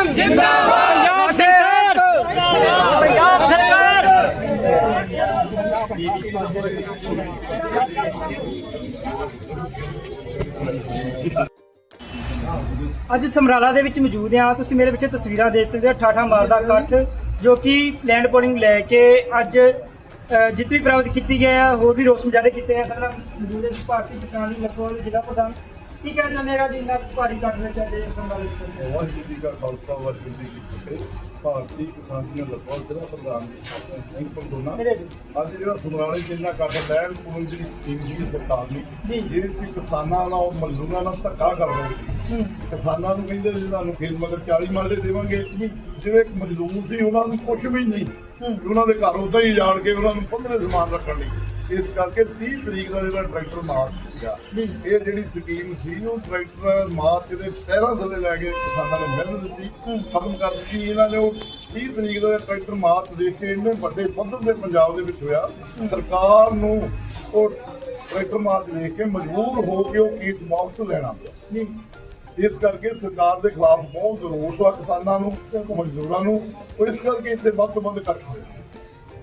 ਮਾਨ ਜਿੰਦਾਬਾਦ। ਪੰਜਾਬ ਸਰਕਾਰ। ਪੰਜਾਬ ਸਰਕਾਰ। ਅੱਜ ਸਮਰਾਲਾ ਦੇ ਵਿੱਚ ਮੌਜੂਦ ਹਾਂ। ਤੁਸੀਂ ਮੇਰੇ ਪਿੱਛੇ ਤਸਵੀਰਾਂ ਦੇਖ ਸਕਦੇ ਹੋ। ਠਾਠਾ ਮਾਰਦਾ ਇਕੱਠ ਜੋ ਕਿ ਲੈਂਡ ਪੋਲਿੰਗ ਲੈ ਕੇ ਅੱਜ ਜਿੱਤ ਵੀ ਪ੍ਰਾਪਤ ਕੀਤੀ ਗਈ ਹੈ। ਹੋਰ ਵੀ ਰੋਸ ਮੁਜ਼ਾਹਰੇ ਕੀਤੇ ਆ ਸਾਡਾ ਮੌਜੂਦ ਹੈ ਭਾਰਤੀ ਕਿਸਾਨ ਲਖਵਾਲ ਜ਼ਿਲ੍ਹਾ ਪ੍ਰਧਾਨ ਕੀ ਕਹਿਣਾ ਚਾਹੁੰਦੇ ਹੈਗਾ ਜੀ? ਇੰਨਾ ਭਾਰੀ ਕੱਟ ਲੈ ਚੱਲੇ ਸਮਰਾਲੇ ਵਿੱਚ ਵਾਹਿਗੁਰੂ ਜੀ ਕਾ ਖਾਲਸਾ ਵਾਹਿਗੁਰੂ ਜੀ ਕੀ ਫਤਿਹ। ਭਾਰਤੀ ਕਿਸਾਨ ਦੀਆਂ ਲੱਖਾਂ ਜ਼ਿਲ੍ਹਾ ਪ੍ਰਧਾਨ ਸਿੰਘ ਜੀ। ਅੱਜ ਜਿਹੜਾ ਸਮਰਾਲੇ ਜਿੰਨਾ ਕੱਟ ਲੈਣ ਪੁਰਨ ਦੀ ਸਕੀਮ ਦੀ ਸਰਕਾਰ ਨੇ ਜੀ। ਜਿਹਦੇ ਵਿੱਚ ਕਿਸਾਨਾਂ ਨਾਲ ਮਜ਼ਦੂਰਾਂ ਨਾਲ ਧੱਕਾ ਕਰ ਰਹੇ ਕਿਸਾਨਾਂ ਨੂੰ ਕਹਿੰਦੇ ਸੀ ਤੁਹਾਨੂੰ ਖੇਤ ਮਗਰ 40 ਮਾਲੇ ਦੇਵਾਂਗੇ। ਜੀ। ਜਿਹੜੇ ਮਜ਼ਦੂਰ ਸੀ ਉਹਨਾਂ ਨੂੰ ਕੁਝ ਵੀ ਨਹੀਂ। ਉਹਨਾਂ ਦੇ ਘਰ ਉਦਾਂ ਹੀ ਜਾਣ ਕੇ ਉਹਨਾਂ ਨੂੰ ਪੰਦਰੇ ਸਮਾਨ ਰੱਖਣ ਲਈ। ਇਸ ਕਰਕੇ 30 ਤਰੀਕ ਦਾ ਜਿਹੜਾ ਟਰੈਕਟਰ ਮਾਰਚ ਸੀਗਾ। ਇਹ ਜਿਹੜੀ ਸਕੀਮ ਸੀ ਉਹ ਟਰੈਕਟਰ ਮਾਰਚ ਦੇ 13 ਥੱਲੇ ਲੈ ਕੇ ਕਿਸਾਨਾਂ ਨੇ ਮਿਲ ਦਿੱਤੀ ਖਤਮ ਕਰ ਦਿੱਤੀ। ਇਹਨਾਂ ਨੇ ਉਹ 30 ਤਰੀਕ ਦਾ ਟਰੈਕਟਰ ਮਾਰਚ ਦੇਖ ਕੇ ਇੰਨੇ ਵੱਡੇ ਪੱਧਰ ਦੇ ਪੰਜਾਬ ਦੇ ਵਿੱਚ ਹੋਇਆ। ਸਰਕਾਰ ਨੂੰ ਉਹ ਟਰੈਕਟਰ ਮਾਰਚ ਦੇਖ ਕੇ ਮਜਬੂਰ ਹੋ ਕੇ ਉਹ ਕੇਸ ਵਾਪਸ ਲੈਣਾ ਪਿਆ। ਇਸ ਕਰਕੇ ਸਰਕਾਰ ਦੇ ਖਿਲਾਫ ਬਹੁਤ ਰੋਸ ਆ ਕਿਸਾਨਾਂ ਨੂੰ ਮਜ਼ਦੂਰਾਂ ਨੂੰ। ਇਸ ਕਰਕੇ ਇੱਥੇ ਵੱਧ ਤੋਂ ਵੱਧ ਇਕੱਠ ਹੋਏ।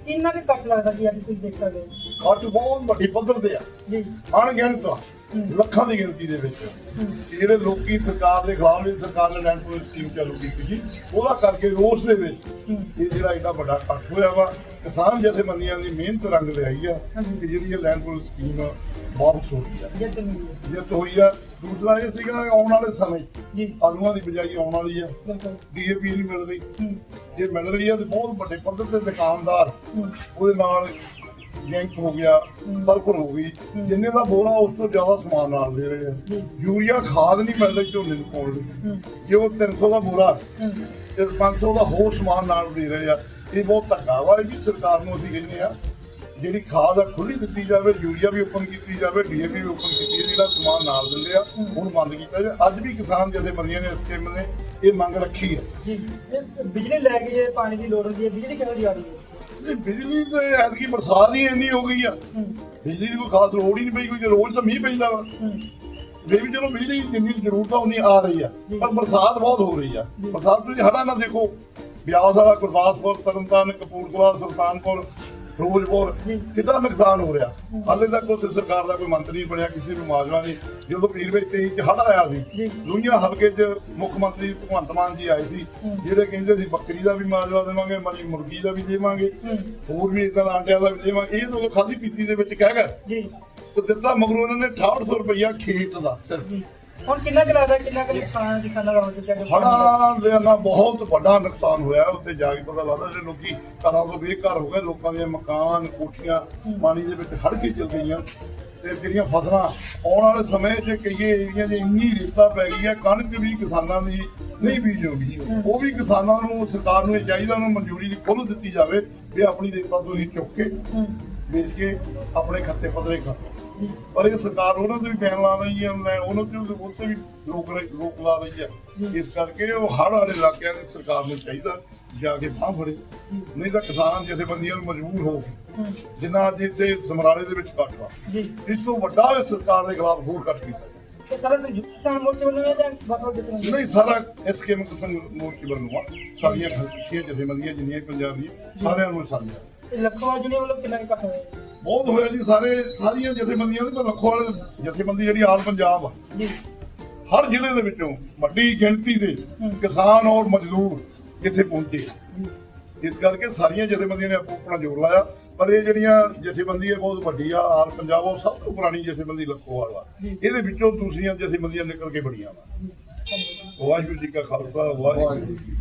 ਕਿੰਨਾ ਕੁ ਕੱਟ ਲੱਗਦਾ ਜੀ ਅੱਜ ਤੁਸੀਂ ਦੇਖ ਸਕਦੇ ਹੋ ਇਕੱਠ ਬਹੁਤ ਵੱਡੀ ਪੱਧਰ ਤੇ ਆ। ਜੀ। ਅਣਗਿਣਤ ਆ, ਲੱਖਾਂ ਦੀ ਗਿਣਤੀ ਦੇ ਵਿੱਚ। ਜਿਹੜੇ ਲੋਕੀ ਸਰਕਾਰ ਦੇ ਖਿਲਾਫ ਜਿਹੜੀ ਸਰਕਾਰ ਨੇ ਲੈਂਡ ਪੂਲਿੰਗ ਸਕੀਮ ਚਾਲੂ ਕੀਤੀ ਸੀ। ਉਹਦਾ ਕਰਕੇ ਰੋਸ ਦੇ ਵਿੱਚ ਇਹ ਜਿਹੜਾ ਏਡਾ ਵੱਡਾ ਇਕੱਠ ਹੋਇਆ ਵਾ ਕਿਸਾਨ ਜਥੇਬੰਦੀਆਂ ਦੀ ਮਿਹਨਤ ਰੰਗ ਲਿਆਈ ਆ ਕਿ ਜਿਹੜੀ ਇਹ ਲੈਂਡ ਪੂਲਿੰਗ ਸਕੀਮ ਵਾਪਸ ਹੋ ਗਈ ਆ। ਜਿੱਤ ਮਿਲੀ ਹੈ ਜਿੱਤ ਹੋਈ ਆ। ਦੂਸਰਾ ਇਹ ਸੀਗਾ ਆਉਣ ਵਾਲੇ ਸਮੇਂ ਜੀ। ਆਲੂਆਂ ਦੀ ਬਿਜਾਈ ਆਉਣ ਵਾਲੀ ਆ। ਡੀਏਪੀ ਨਹੀਂ ਮਿਲ ਰਹੀ ਜੇ ਮਿਲ ਰਹੀ ਆ ਤੇ ਬਹੁਤ ਵੱਡੇ ਪੱਧਰ ਤੇ ਦੁਕਾਨਦਾਰ ਉਹਦੇ ਨਾਲ ਬੈਂਕ ਹੋ ਗਿਆ ਸਰਕਲ ਹੋ ਗਈ, ਜਿੰਨੇ ਦਾ ਬੋਰਾ ਉਸ ਤੋਂ ਜ਼ਿਆਦਾ ਸਮਾਨ ਨਾਲ ਦੇ ਰਹੇ ਆ। ਯੂਰੀਆ ਖਾਦ ਨਹੀਂ ਮਿਲ ਰਹੀ ਝੋਨੇ ਨੂੰ ਪਾਉਣ ਲਈ ਜੇ ਉਹ 300 ਦਾ ਬੋਰਾ ਤੇ 500 ਦਾ ਹੋਰ ਸਮਾਨ ਨਾਲ ਦੇ ਰਹੇ ਆ, ਇਹ ਬਹੁਤ ਧੱਕਾ ਵਾ, ਇਹ ਵੀ ਸਰਕਾਰ ਨੂੰ ਅਸੀਂ ਕਹਿੰਦੇ ਆ। ਜਿਹੜੀ ਖਾਦ ਆ ਖੁੱਲੀ ਦਿੱਤੀ ਜਾਵੇ, ਯੂਰੀਆ ਵੀ ਓਪਨ ਕੀਤੀ ਜਾਵੇ ਡੀਏਪੀ ਵੀ ਓਪਨ ਕੀਤੀ ਜਾਵੇ, ਜਿਹੜਾ ਸਮਾਨ ਨਾਲ ਦਿੰਦੇ ਆ, ਹੁਣ ਬੰਦ ਕੀਤਾ ਜਾਵੇ। ਅੱਜ ਵੀ ਕਿਸਾਨ ਜਥੇਬੰਦੀਆਂ ਨੇ ਇਸ ਸਕੀਮ ਨੇ ਇਹ ਮੰਗ ਰੱਖੀ ਹੈ। ਜੀ ਬਿਜਲੀ ਲੈ ਕੇ ਜੇ ਪਾਣੀ ਦੀ ਲੋੜ ਹੁੰਦੀ ਹੈ, ਬਿਜਲੀ ਕਿਹੋ ਜਿਹੀ ਆ ਰਹੀ ਹੈ? ਇਹ ਬਿਜਲੀ ਤੇ ਐਤਕੀ ਬਰਸਾਤ ਹੀ ਇੰਨੀ ਹੋ ਗਈ ਆ। ਬਿਜਲੀ ਦੀ ਕੋਈ ਖਾਸ ਲੋੜ ਹੀ ਨਹੀਂ ਪਈ ਕੋਈ ਰੋਜ਼ ਤਾਂ ਮੀਂਹ ਪੈਂਦਾ ਵਾ। ਇਹ ਵੀ ਚਲੋ ਬਿਜਲੀ ਜਿੰਨੀ ਜ਼ਰੂਰਤ ਆ ਉਨੀ ਆ ਰਹੀ ਆ। ਪਰ ਬਰਸਾਤ ਬਹੁਤ ਹੋ ਰਹੀ ਆ। ਬਰਸਾਤ ਤੁਸੀਂ ਹੜਾ ਨਾ ਦੇਖੋ। ਬਿਆਸ ਵਾਲਾ ਗੁਰਦਾਸਪੁਰ ਤਰਨਤਾਰਨ ਕਪੂਰਥਲਾ ਸੁਲਤਾਨਪੁਰ ਫਿਰੋਜ਼ਪੁਰ ਕਿੰਨਾ ਨੁਕਸਾਨ ਹੋ ਰਿਹਾ? ਹਾਲੇ ਤੱਕ ਉੱਥੇ ਸਰਕਾਰ ਦਾ ਕੋਈ ਮੰਤਰੀ ਬਣਿਆ ਕਿਸੇ ਨੂੰ ਮੁਆਵਜ਼ਾ ਨਹੀਂ। ਜਦੋਂ ਪੀਰ ਵਿੱਚ 23 ਚ ਹੜ ਆਇਆ ਸੀ ਦੁਨੀਆ ਹਲਕੇ 'ਚ ਮੁੱਖ ਮੰਤਰੀ ਭਗਵੰਤ ਮਾਨ ਜੀ ਆਏ ਸੀ ਜਿਹੜੇ ਕਹਿੰਦੇ ਸੀ ਬੱਕਰੀ ਦਾ ਵੀ ਮੁਆਵਜ਼ਾ ਦੇਵਾਂਗੇ ਮਰੀ ਮੁਰਗੀ ਦਾ ਵੀ ਦੇਵਾਂਗੇ ਹੋਰ ਵੀ ਇਦਾਂ ਆਂਡਿਆਂ ਦਾ ਵੀ ਦੇਵਾਂਗੇ। ਇਹ ਲੋਕ ਖਾਦੀ ਪੀਤੀ ਦੇ ਵਿੱਚ ਕਹਿ ਗਏ। ਜੀ। ਤੇ ਦਿੱਤਾ ਮਗਰੋਂ ਉਹਨਾਂ ਨੇ 6800 ਰੁਪਇਆ ਖੇਤ ਦਾ ਸਿਰਫ। ਹੁਣ ਕਿੰਨਾ ਕੁ ਲੱਗਦਾ ਕਿੰਨਾ ਕੁ ਨੁਕਸਾਨ ਹੈ ਕਿਸਾਨਾਂ ਦਾ ਹੋ ਚੁੱਕਿਆ ਹੈ? ਹੜਾਂ ਦੇ ਨਾਲ ਬਹੁਤ ਵੱਡਾ ਨੁਕਸਾਨ ਹੋਇਆ ਉੱਥੇ ਜਾ ਕੇ ਪਤਾ ਲੱਗਦਾ ਜੇ ਲੋਕੀ ਘਰਾਂ ਤੋਂ ਬੇਘਰ ਹੋ ਗਏ ਲੋਕਾਂ ਦੇ ਮਕਾਨ ਕੋਠੀਆਂ ਪਾਣੀ ਦੇ ਵਿੱਚ ਹੜ ਕੇ ਚਲ ਗਈਆਂ। ਤੇ ਜਿਹੜੀਆਂ ਫਸਲਾਂ ਆਉਣ ਵਾਲੇ ਸਮੇਂ 'ਚ ਕਈਏ ਏਰੀਆ 'ਚ ਇੰਨੀ ਰੇਤਾ ਪੈ ਗਈ ਹੈ ਕਣਕ ਵੀ ਕਿਸਾਨਾਂ ਦੀ ਨਹੀਂ ਬੀਜੋਗੀ ਉਹ ਵੀ ਕਿਸਾਨਾਂ ਨੂੰ ਸਰਕਾਰ ਨੂੰ ਇਹ ਚਾਹੀਦਾ ਉਹਨੂੰ ਮਨਜ਼ੂਰੀ ਦੀ ਖੁੱਲ੍ਹ ਦਿੱਤੀ ਜਾਵੇ ਵੀ ਆਪਣੀ ਰੇਤਾ ਤੋਂ ਹੀ ਚੁੱਕ ਕੇ ਵੇਚ ਕੇ ਆਪਣੇ ਖੱਤੇ ਪੱਧਰੇ ਕਰ ਪਰ ਇਹ ਸਰਕਾਰ ਉਹਨਾਂ ਤੇ ਵੀ ਬੈਨ ਲਾ ਰਹੀ ਹੈ ਮੈਂ ਉਹਨਾਂ ਤੇ ਵੀ- ਰੋਕ ਰੋਕ ਲਾ ਰਹੀ ਹੈ। ਇਸ ਕਰਕੇ ਉਹ ਹੜ੍ਹ ਵਾਲੇ ਇਲਾਕਿਆਂ ਦੀ ਸਰਕਾਰ ਨੂੰ ਚਾਹੀਦਾ ਜਾ ਕੇ ਬਾਹ ਫੜੇ। ਨਹੀਂ ਤਾਂ ਕਿਸਾਨ ਜਥੇਬੰਦੀਆਂ ਨੂੰ ਮਜਬੂਰ ਹੋ ਜਿੰਨਾ ਅੱਜ ਇੱਥੇ ਸਮਰਾਲੇ ਦੇ ਵਿੱਚ ਕੱਟ ਵਾ। ਜੀ। ਇਸ ਤੋਂ ਵੱਡਾ ਇਹ ਸਰਕਾਰ ਦੇ ਖਿਲਾਫ ਹੋਰ ਕੱਟ ਕੀਤਾ। ਇਹ ਸਾਰਾ ਸੰਯੁਕਤ ਕਿਸਾਨ ਮੋਰਚੇ ਵੱਲੋਂ ਹੈ ਜਾਂ ਵੱਖ-ਵੱਖ ਜਥੇਬੰਦੀਆਂ ਨਹੀਂ ਸਾਰਾ ਇਸ ਕੇ ਕਿਸਾਨ ਮੋਰਚੇ ਵੱਲੋਂ ਆ ਸਾਰੀਆਂ ਖੁਸ਼ੀਆਂ ਜਥੇਬੰਦੀਆਂ ਜਿੰਨੀਆਂ ਪੰਜਾਬ ਦੀਆਂ ਸਾਰਿਆਂ ਨੂੰ ਸਾਂਝਾ ਵੱਲੋਂ ਕਿੰਨਾ ਹੋਇਆ ਬਹੁਤ ਹੋਇਆ ਜੀ ਸਾਰੇ ਸਾਰੀਆਂ ਜਥੇਬੰਦੀਆਂ ਦੇ ਪਰ ਲੱਖੋ ਵਾਲੇ ਜਥੇਬੰਦੀ ਜਿਹੜੀ ਆਲ ਪੰਜਾਬ ਆ। ਜੀ। ਹਰ ਜ਼ਿਲ੍ਹੇ ਦੇ ਵਿੱਚੋਂ ਵੱਡੀ ਗਿਣਤੀ ਦੇ ਕਿਸਾਨ ਔਰ ਮਜ਼ਦੂਰ ਇੱਥੇ ਪਹੁੰਚੇ। ਇਸ ਕਰਕੇ ਸਾਰੀਆਂ ਜਥੇਬੰਦੀਆਂ ਨੇ ਆਪੋ ਆਪਣਾ ਜੋਰ ਲਾਇਆ। ਪਰ ਇਹ ਜਿਹੜੀਆਂ ਜਥੇਬੰਦੀ ਹੈ ਬਹੁਤ ਵੱਡੀ ਆ ਆਲ ਪੰਜਾਬ ਉਹ ਸਭ ਤੋਂ ਪੁਰਾਣੀ ਜਥੇਬੰਦੀ ਲੱਖੋਵਾਲ ਵਾ ਇਹਦੇ ਵਿੱਚੋਂ ਦੂਸਰੀਆਂ ਜਥੇਬੰਦੀਆਂ ਨਿਕਲ ਕੇ ਬੜੀਆਂ ਵਾ। ਵਾਹਿਗੁਰੂ ਜੀ ਕਾ ਖਾਲਸਾ ਵਾਹਿਗੁਰੂ ਜੀ